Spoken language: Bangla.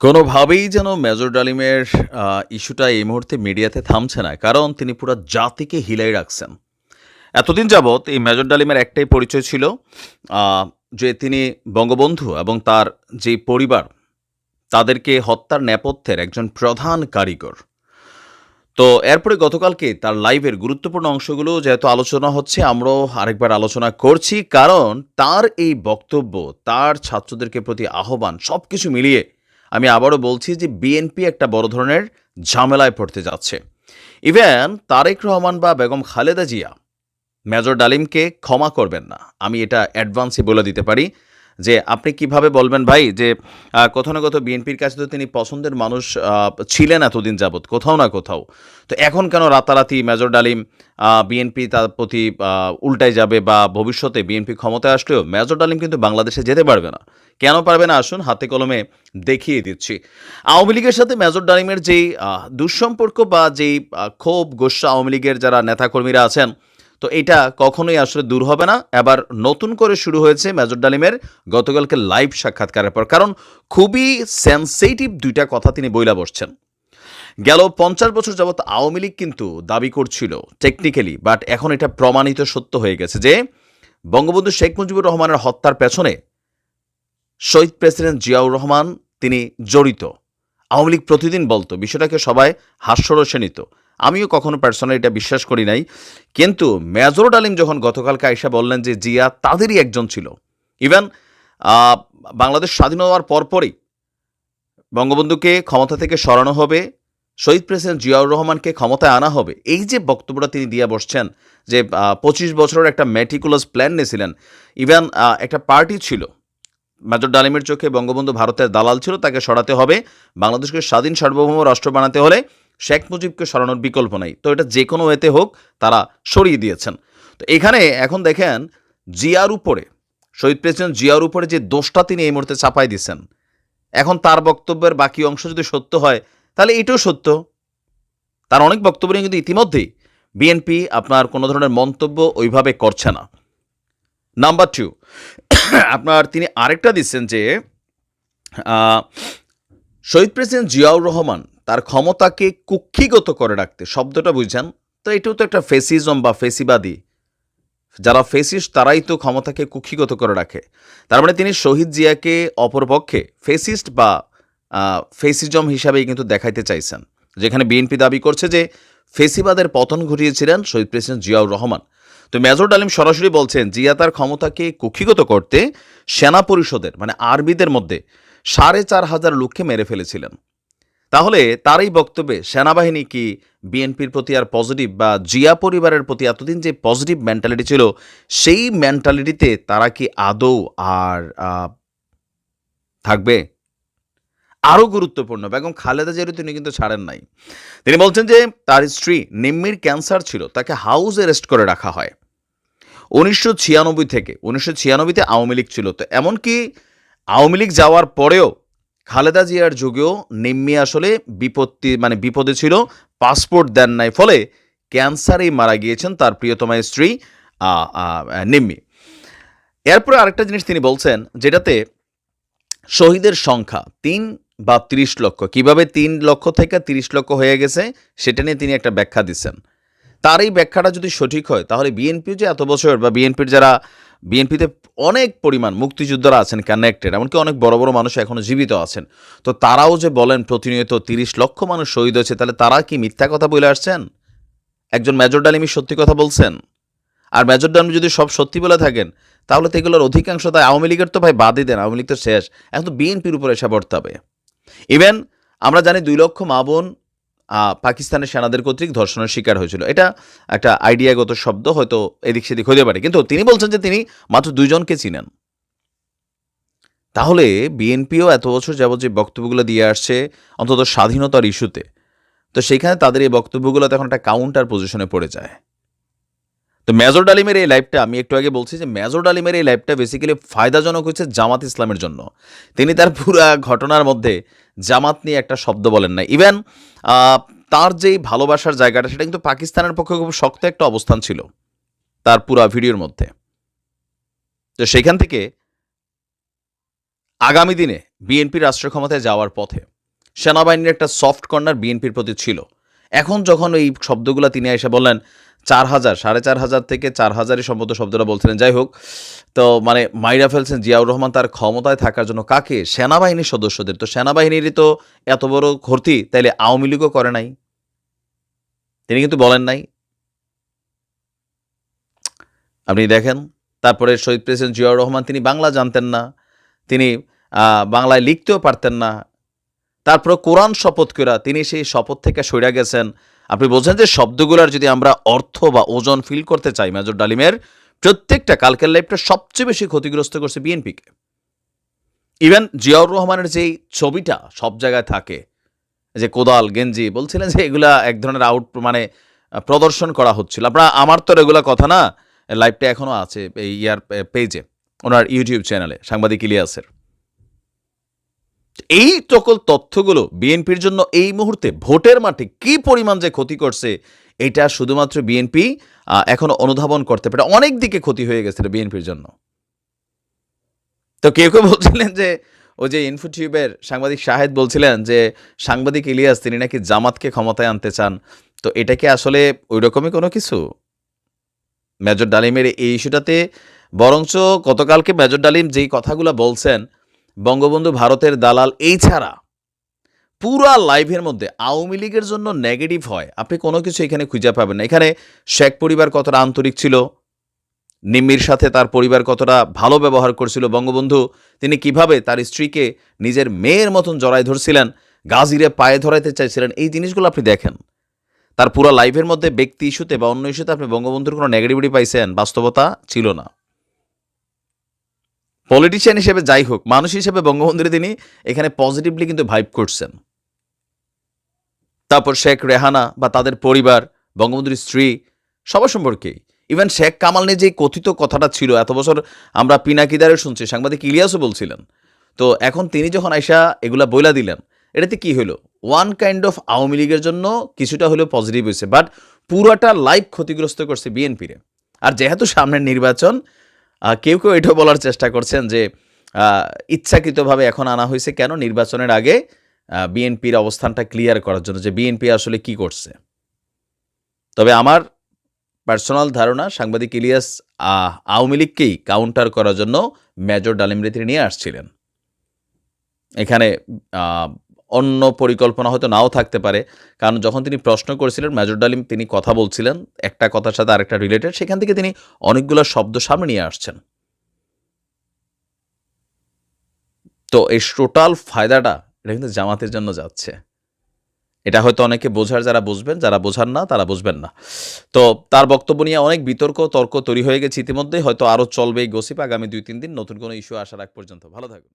কোনোভাবেই যেন মেজর ডালিমের ইস্যুটা এই মুহূর্তে মিডিয়াতে থামছে না, কারণ তিনি পুরো জাতিকে হিলাই রাখছেন। এতদিন যাবৎ এই মেজর ডালিমের একটাই পরিচয় ছিল যে তিনি বঙ্গবন্ধু এবং তার যে পরিবার, তাদেরকে হত্যার নেপথ্যের একজন প্রধান কারিগর। তো এরপরে গতকালকে তার লাইভের গুরুত্বপূর্ণ অংশগুলো যেহেতু আলোচনা হচ্ছে, আমরাও আরেকবার আলোচনা করছি, কারণ তার এই বক্তব্য, তার ছাত্রদেরকে প্রতি আহ্বান সব কিছু মিলিয়ে আমি আবারও বলছি যে বিএনপি একটা বড় ধরনের ঝামেলায় পড়তে যাচ্ছে। ইভেন তারেক রহমান বা বেগম খালেদা জিয়া, মেজর ডালিমকে ক্ষমা করবেন না। আমি এটা অ্যাডভান্সে বলে দিতে পারি। যে আপনি কীভাবে বলবেন ভাই যে কোথাও না কোথাও বিএনপির কাছে তো তিনি পছন্দের মানুষ ছিলেন এতদিন যাবৎ, কোথাও না কোথাও। তো এখন কেন রাতারাতি মেজর ডালিম বিএনপি তার প্রতি উল্টায় যাবে বা ভবিষ্যতে বিএনপি ক্ষমতায় আসলেও মেজর ডালিম কিন্তু বাংলাদেশে যেতে পারবে না। কেন পারবে না? আসুন হাতে কলমে দেখিয়ে দিচ্ছি। আওয়ামী লীগের সাথে মেজর ডালিমের যেই দুঃসম্পর্ক বা যেই ক্ষোভ গোস্বা আওয়ামী লীগের যারা নেতাকর্মীরা আছেন তো এটা কখনোই আসলে দূর হবে না। এবার নতুন করে শুরু হয়েছে মেজর ডালিমের গতকালকে লাইভ সাক্ষাৎকারের পর। কারণ খুবই সেন্সিটিভ দুইটা কথা তিনি বইলা বসছেন। গেল পঞ্চাশ বছর যাবৎ আওয়ামী লীগ কিন্তু দাবি করছিল টেকনিক্যালি বাট এখন এটা প্রমাণিত সত্য হয়ে গেছে যে বঙ্গবন্ধু শেখ মুজিবুর রহমানের হত্যার পেছনে শহীদ প্রেসিডেন্ট জিয়াউর রহমান তিনি জড়িত। আওয়ামী লীগ প্রতিদিন বলতো, বিষয়টাকে সবাই হাস্যরসে নিত। আমিও কখনো পার্সোনালি এটা বিশ্বাস করি নাই। কিন্তু মেজর ডালিম যখন গতকালকে আইসা বললেন যে জিয়া তাদেরই একজন ছিল ইভেন বাংলাদেশ স্বাধীন হওয়ার পরপরই বঙ্গবন্ধুকে ক্ষমতা থেকে সরানো হবে, শহীদ প্রেসিডেন্ট জিয়াউর রহমানকে ক্ষমতায় আনা হবে, এই যে বক্তব্যটা তিনি দিয়ে বসছেন যে পঁচিশ বছরের একটা মেটিকুলাস প্ল্যান নিয়েছিলেন ইভেন একটা পার্টি ছিল, মেজর ডালিমের চোখে বঙ্গবন্ধু ভারতের দালাল ছিল, তাকে সরাতে হবে, বাংলাদেশকে স্বাধীন সার্বভৌম রাষ্ট্র বানাতে হলে শেখ মুজিবকে সরানোর বিকল্প নাই। তো এটা যে কোনো ওয়েতে হোক, তারা সরিয়ে দিয়েছেন। তো এখানে এখন দেখেন, জিয়ার উপরে, শহীদ প্রেসিডেন্ট জিয়ার উপরে যে দোষটা তিনি এই মুহূর্তে চাপাই দিচ্ছেন এখন তার বক্তব্যের বাকি অংশ যদি সত্য হয়, তাহলে এটাও সত্য। তার অনেক বক্তব্য নিয়ে কিন্তু ইতিমধ্যেই বিএনপি আপনার কোনো ধরনের মন্তব্য ওইভাবে করছে না। নাম্বার টু আপনার তিনি আরেকটা দিচ্ছেন যে শহীদ প্রেসিডেন্ট জিয়াউর রহমান তার ক্ষমতাকে কুক্ষিগত করে রাখতে, শব্দটা বুঝছেন? তো এটাও তো একটা ফেসিজম বা ফেসিবাদী। যারা ফেসিস্ট তারাই তো ক্ষমতাকে কুক্ষিগত করে রাখে। তার মানে তিনি শহীদ জিয়াকে অপরপক্ষে ফেসিস্ট বা ফেসিজম হিসাবেই কিন্তু দেখাইতে চাইছেন। যেখানে বিএনপি দাবি করছে যে ফেসিবাদের পতন ঘটিয়েছিলেন শহীদ প্রেসিডেন্ট জিয়াউর রহমান। তো মেজর ডালিম সরাসরি বলছেন, জিয়া তার ক্ষমতাকে কুক্ষিগত করতে সেনা পরিষদের মানে আরবিদের মধ্যে সাড়ে চার হাজার লোককে মেরে ফেলেছিলেন। তাহলে তার এই বক্তব্যে সেনাবাহিনী কি বিএনপির প্রতি আর পজিটিভ বা জিয়া পরিবারের প্রতি এতদিন যে পজিটিভ মেন্টালিটি ছিল, সেই মেন্টালিটিতে তারা কি আদৌ আর থাকবে? আরও গুরুত্বপূর্ণ, বেগম খালেদা জিয়ারও তিনি কিন্তু ছাড়েন নাই। তিনি বলছেন যে তার স্ত্রী নিম্মির ক্যান্সার ছিল, তাকে হাউস অ্যারেস্ট করে রাখা হয়। উনিশশো ছিয়ানব্বই থেকে, উনিশশো ছিয়ানব্বইতে আওয়ামী লীগ ছিল। তো এমনকি আওয়ামী লীগ যাওয়ার পরেও খালেদা জিয়ার যুগেও নিম্মি আসলে বিপত্তি মানে বিপদে ছিল, পাসপোর্ট দেন নাই, ফলে ক্যান্সারেই মারা গিয়েছেন তার প্রিয়তমা স্ত্রী নিম্মি। এরপরে আরেকটা জিনিস তিনি বলছেন, যেটাতে শহীদের সংখ্যা তিন বা তিরিশ লক্ষ। কীভাবে তিন লক্ষ থেকে তিরিশ লক্ষ হয়ে গেছে, সেটা নিয়ে তিনি একটা ব্যাখ্যা দিচ্ছেন। তার এই ব্যাখ্যাটা যদি সঠিক হয়, তাহলে বিএনপি যে এত বছর বা বিএনপির যারা বিএনপিতে অনেক পরিমাণ মুক্তিযোদ্ধারা আছেন কানেক্টেড এমনকি অনেক বড় বড় মানুষ এখনও জীবিত আছেন। তো তারাও যে বলেন প্রতিনিয়ত তিরিশ লক্ষ মানুষ শহীদ হয়েছে, তাহলে তারা কি মিথ্যা কথা বলে আসছেন? একজন মেজর ডালিমি সত্যি কথা বলছেন? আর মেজর ডালিমি যদি সব সত্যি বলে থাকেন, তাহলে তো এগুলোর অধিকাংশ তাই আওয়ামী লীগের তো ভাই বাদই দেন, আওয়ামী লীগ তো শেষ। এখন তো বিএনপির উপর এসে হবে ইভেন আমরা জানি দুই লক্ষ মা বোন পাকিস্তানের সেনাদের কর্তৃক ধর্ষণের শিকার হয়েছিল। এটা একটা আইডিয়াগত শব্দ, হয়তো এদিক সেদিক হতে পারে। কিন্তু তিনি বলছেন যে তিনি মাত্র দুজনকে চিনেন। তাহলে বিএনপিও এত বছর যাবৎ যে বক্তব্যগুলো দিয়ে আসছে, অন্তত স্বাধীনতার ইস্যুতে, তো সেখানে তাদের এই বক্তব্যগুলোতে এখন একটা কাউন্টার পজিশনে পড়ে যায়। তো মেজর ডালিমের এই লাইভটা আমি একটু আগে বলছি যে মেজর ডালিমের এই লাইভটা বেসিক্যালি ফায়দাজনক হচ্ছে জামাত ইসলামের জন্য। তিনি তার পুরা ঘটনার মধ্যে জামাত নিয়ে একটা শব্দ বলেন না ইভেন তার যেই ভালোবাসার জায়গাটা, সেটা কিন্তু পাকিস্তানের পক্ষে খুব শক্ত একটা অবস্থান ছিল তার পুরা ভিডিওর মধ্যে। তো সেখান থেকে আগামী দিনে বিএনপি রাষ্ট্র ক্ষমতায় যাওয়ার পথে সেনাবাহিনীর একটা সফট কর্নার বিএনপির প্রতি ছিল। এখন যখন এই শব্দগুলো তিনি এসে বললেন চার হাজার, সাড়ে চার হাজার থেকে চার হাজারই সম্ভবত শব্দটা বলছিলেন। যাই হোক, তো মানে মাইরা ফেলছেন জিয়াউর রহমান তার ক্ষমতায় থাকার জন্য। কাকে? সেনাবাহিনীর সদস্যদের। তো সেনাবাহিনীরই তো এত বড় ক্ষতি তাইলে আওয়ামী লীগও করে নাই। তিনি কিন্তু বলেন নাই। আপনি দেখেন, তারপরে শহীদ প্রেসিডেন্ট জিয়াউর রহমান, তিনি বাংলা জানতেন না। তিনি বাংলায় লিখতেও পারতেন না। তারপর কোরআন শপথ করা তিনি সেই শপথ থেকে সইরা গেছেন। আপনি বলছেন যে শব্দগুলোর যদি আমরা অর্থ বা ওজন ফিল করতে চাই, মেজর ডালিমের, প্রত্যেকটা কালকের লাইফটা সবচেয়ে বেশি ক্ষতিগ্রস্ত করছে বিএনপিকে ইভেন জিয়াউর রহমানের যেই ছবিটা সব জায়গায় থাকে, যে কোদাল, গেঞ্জি, বলছিলেন যে এগুলা এক ধরনের আউট মানে প্রদর্শন করা হচ্ছিল। আপনারা, আমার তো রেগুলা কথা না লাইভটা এখনও আছে এই ইয়ার পেজে ওনার ইউটিউব চ্যানেলে সাংবাদিক ইলিয়াসের। এই সকল তথ্যগুলো বিএনপির জন্য এই মুহূর্তে ভোটের মাঠে কি পরিমাণ যে ক্ষতি করছে, এটা শুধুমাত্র বিএনপি এখনও অনুধাবন করতে পারে অনেক দিকে ক্ষতি হয়ে গেছিল বিএনপির জন্য। তো কেউ কেউ বলছিলেন যে ওই যে ইনফোটিউবের সাংবাদিক শাহেদ বলছিলেন যে, সাংবাদিক ইলিয়াস, তিনি নাকি জামাতকে ক্ষমতায় আনতে চান। তো এটা কি আসলে ওই রকমই কোনো কিছু? মেজর ডালিমের এই ইস্যুটাতে, বরঞ্চ গতকালকে মেজর ডালিম যেই কথাগুলো বলছেন বঙ্গবন্ধু ভারতের দালাল, এই ছাড়া পুরা লাইভের মধ্যে আওয়ামী লীগের জন্য নেগেটিভ হয়। আপনি কোনো কিছু এখানে খুঁজে পাবেন না। এখানে শেখ পরিবার কতটা আন্তরিক ছিল, নিম্মির সাথে তার পরিবার কতটা ভালো ব্যবহার করছিল, বঙ্গবন্ধু তিনি কীভাবে তার স্ত্রীকে নিজের মেয়ের মতন জড়াই ধরছিলেন, গাজিরে পায়ে ধরাইতে চাইছিলেন, এই জিনিসগুলো আপনি দেখেন। তার পুরো লাইফের মধ্যে ব্যক্তি ইস্যুতে বা অন্য ইস্যুতে আপনি বঙ্গবন্ধুর কোনো নেগেটিভিটি পাইছেন, বাস্তবতা ছিল না। পলিটিশিয়ান হিসেবে যাই হোক, মানুষ হিসেবে বঙ্গবন্ধুরে তিনি এখানে পজিটিভলি কিন্তু ভাইব করছেন। তারপর শেখ রেহানা বা তাদের পরিবার, বঙ্গবন্ধুর স্ত্রী, সবার সম্পর্কেই ইভেন শেখ কামাল নিয়ে যে কথিত কথাটা ছিল, এত বছর আমরা পিনাকিদারে শুনছি, সাংবাদিক ইলিয়াসও বলছিলেন। তো এখন তিনি যখন আইসা এগুলা বইলা দিলেন, এটাতে কি হলো ওয়ান কাইন্ড অফ আওয়ামী লীগের জন্য কিছুটা হলেও পজিটিভ হয়েছে বাট পুরোটা লাইফ ক্ষতিগ্রস্ত করছে বিএনপিরে আর যেহেতু সামনের নির্বাচন কেউ কেউ এটাও বলার চেষ্টা করছেন যে ইচ্ছাকৃতভাবে এখন আনা হয়েছে কেন নির্বাচনের আগে বিএনপির অবস্থানটা ক্লিয়ার করার জন্য, যে বিএনপি আসলে কি করছে? তবে আমার পার্সোনাল ধারণা, সাংবাদিক ইলিয়াস আওয়ামী লীগকেই কাউন্টার করার জন্য মেজর ডালিমরে তিনি নিয়ে আসছিলেন। এখানে অন্য পরিকল্পনা হয়তো নাও থাকতে পারে। কারণ যখন তিনি প্রশ্ন করেছিলেন, মেজর ডালিম তিনি কথা বলছিলেন, একটা কথার সাথে আরেকটা রিলেটেড সেখান থেকে তিনি অনেকগুলো শব্দ সামনে নিয়ে আসছেন। তো এই টোটাল ফায়দাটা, এটা কিন্তু জামাতের জন্য যাচ্ছে। এটা হয়তো অনেকে বোঝার, যারা বুঝবেন, যারা বোঝার না, তারা বুঝবেন না। তো তার বক্তব্য নিয়ে অনেক বিতর্ক, তর্ক তৈরি হয়ে গেছে ইতিমধ্যে হয়তো আরও চলবে এই গসিপ আগামী দুই তিন দিন, নতুন কোনো ইস্যু আসার আগ পর্যন্ত। ভালো থাকুন।